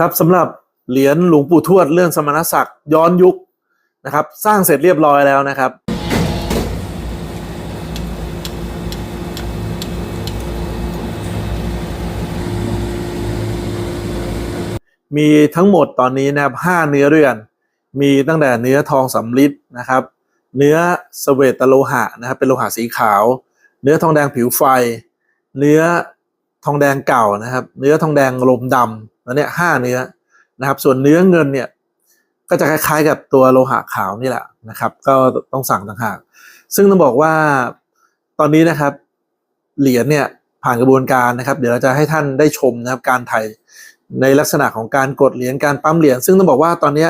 ครับสำหรับเหรียญหลวงปู่ทวดเรื่องสมณศักดิ์ย้อนยุคนะครับ สร้างเสร็จเรียบร้อยแล้วนะครับ มีทั้งหมดตอนนี้นะครับห้าเนื้อด้วยกันมีตั้งแต่เนื้อทองสำริดนะครับ เนื้อสเวตโลหะนะครับเป็นโลหะสีขาว เนื้อทองแดงผิวไฟ เนื้อทองแดงเก่านะครับ เนื้อทองแดงลมดำ แล้วเนี่ยห้าเนื้อนะครับ ส่วนเนื้อเงินเนี่ยก็จะคล้ายๆกับตัวโลหะขาวนี่แหละนะครับ ก็ต้องสั่งต่างหาก ซึ่งต้องบอกว่าตอนนี้นะครับ เหรียญเนี่ยผ่านกระบวนการนะครับ เดี๋ยวเราจะให้ท่านได้ชมนะครับการถ่ายในลักษณะของการกดเหรียญการปั๊มเหรียญซึ่งต้องบอกว่าตอนนี้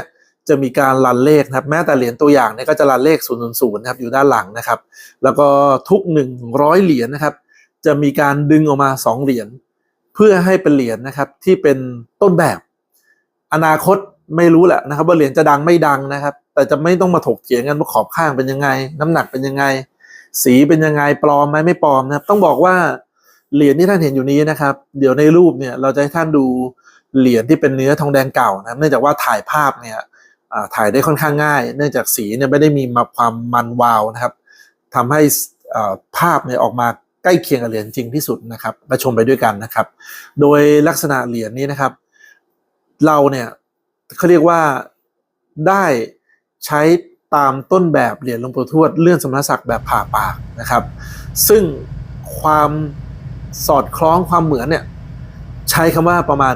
จะมีการรันเลขนะครับ แม้แต่เหรียญตัวอย่างเนี่ยก็จะรันเลข0 0 0นะครับอยู่ด้านหลังนะครับ แล้วก็ทุก 100 เหรียญนะครับ จะมีการดึงออกมา 2 เหรียญ เพื่อให้เป็นเหรียญนะครับที่เป็นต้นแบบ อนาคตไม่รู้แหละนะครับ ว่าเหรียญจะดังไม่ดังนะครับ แต่จะไม่ต้องมาถกเถียงกันว่าขอบข้างเป็นยังไง น้ำหนักเป็นยังไง สีเป็นยังไงปลอมไหมไม่ปลอมนะครับ ต้องบอกว่าเหรียญที่ท่านเห็นอยู่นี้นะครับ เดี๋ยวในรูปเนี่ยเราจะให้ท่านดูเหรียญที่เป็นเนื้อทองแดงเก่านะครับ เนื่องจากว่าถ่ายภาพเนี่ยถ่ายได้ค่อนข้างง่าย เนื่องจากสีเนี่ยไม่ได้มีมาความมันวาวนะครับทำให้ภาพเนี่ยออกมา ใกล้เคียงกับเหรียญจริงที่สุดนะครับมาชมไปด้วยกันนะครับ โดยลักษณะเหรียญนี้นะครับ เราเนี่ยเขาเรียกว่าได้ใช้ตามต้นแบบเหรียญหลวงปู่ทวดเลื่อนสมณศักดิ์แบบผ่าปากนะครับ ซึ่งความสอดคล้องความเหมือนเนี่ยใช้คำว่าประมาณ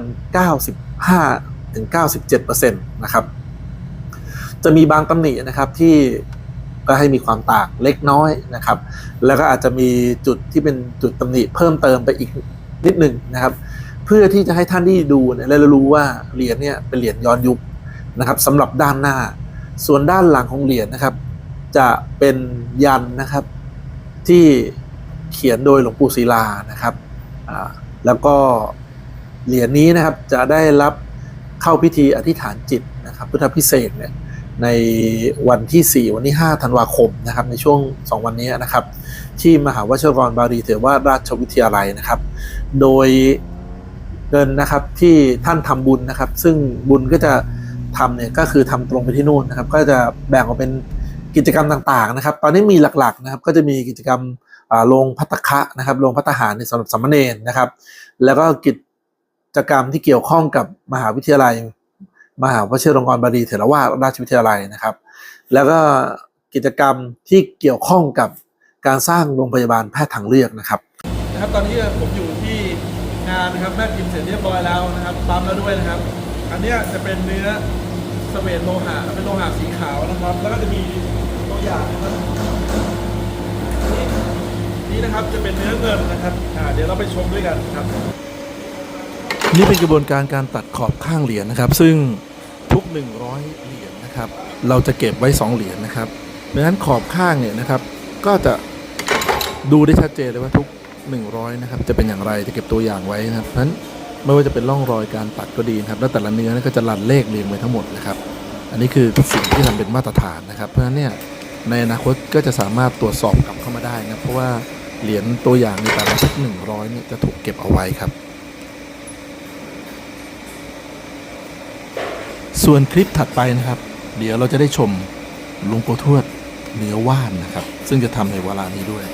95ถึง97%นะครับ จะมีบางตำหนินะครับที่ ก็ให้มีความต่างเล็กน้อยนะครับ แล้วก็อาจจะมีจุดที่เป็นจุดตำหนิเพิ่มเติมไปอีกนิดหนึ่งนะครับ เพื่อที่จะให้ท่านที่ดูเนี่ยได้รู้ว่าเหรียญเนี่ยเป็นเหรียญย้อนยุคนะครับสำหรับด้านหน้า ส่วนด้านหลังของเหรียญนะครับ จะเป็นยันนะครับที่เขียนโดยหลวงปู่ศิลานะครับแล้วก็เหรียญนี้นะครับจะได้รับเข้าพิธีอธิษฐานจิตนะครับพุทธพิเศษเนี่ย ในวันที่ 4 วันที่ 5 ธันวาคมนะครับในช่วง 2 วันนี้นะครับ ที่มหาวชิรกรบารีเถรวาราชวิทยาลัยนะครับ โดยเงินนะครับที่ท่านทำบุญนะครับ ซึ่งบุญก็จะทำเนี่ยก็คือทำตรงไปที่นู่นนะครับ ก็จะแบ่งออกเป็นกิจกรรมต่างๆนะครับ ตอนนี้มีหลักๆนะครับ ก็จะมีกิจกรรมโรงพัตคะนะครับโรงพัตตาหารในสำหรับสามเณรนะครับ แล้วก็กิจกรรมที่เกี่ยวข้องกับมหาวิทยาลัย มหาวชิรลงกรณ์บารีเถรวาทราชวิทยาลัยนะครับ แล้วก็กิจกรรมที่เกี่ยวข้องกับการสร้างโรงพยาบาลแพทย์ทางเลือกนะครับนะครับตอนนี้ผมอยู่ที่งานนะครับแม่พิมพ์เสร็จเรียบร้อยแล้วนะครับปั๊มแล้วด้วยนะครับ อันเนี้ยจะเป็นเนื้อสเวตโลหะเป็นโลหะสีขาวนะครับ แล้วก็จะมีตัวอย่างนะครับนี่นี่นะครับจะเป็นเนื้อเงินนะครับอ่าเดี๋ยวเราไปชมด้วยกันครับ นี่เป็นกระบวนการการตัดขอบข้างเหรียญนะครับ ซึ่งทุก 100 เหรียญนะครับ เราจะเก็บไว้ 2 เหรียญนะครับดังนั้นขอบข้างเนี่ยนะครับ ก็จะดูได้ชัดเจนเลยว่าทุก 100 นะครับ จะเป็นอย่างไรจะเก็บตัวอย่างไว้นะครับเพราะฉะนั้นไม่ว่าจะเป็นร่องรอยการตัดก็ดีนะครับ แล้วแต่ละเนื้อก็จะรันเลขเรียงไว้ทั้งหมดนะครับ อันนี้คือสิ่งที่ทำเป็นมาตรฐานนะครับ เพราะฉะนั้นเนี่ยในอนาคตก็จะสามารถตรวจสอบกลับเข้ามาได้นะเพราะว่าเหรียญตัวอย่างในแต่ละทุก100เนี่ยจะถูกเก็บเอาไว้ครับ ส่วนคลิปถัดไปนะครับ เดี๋ยวเราจะได้ชมหลวงปู่ทวดเนื้อว่านนะครับ ซึ่งจะทำในเวลานี้ด้วย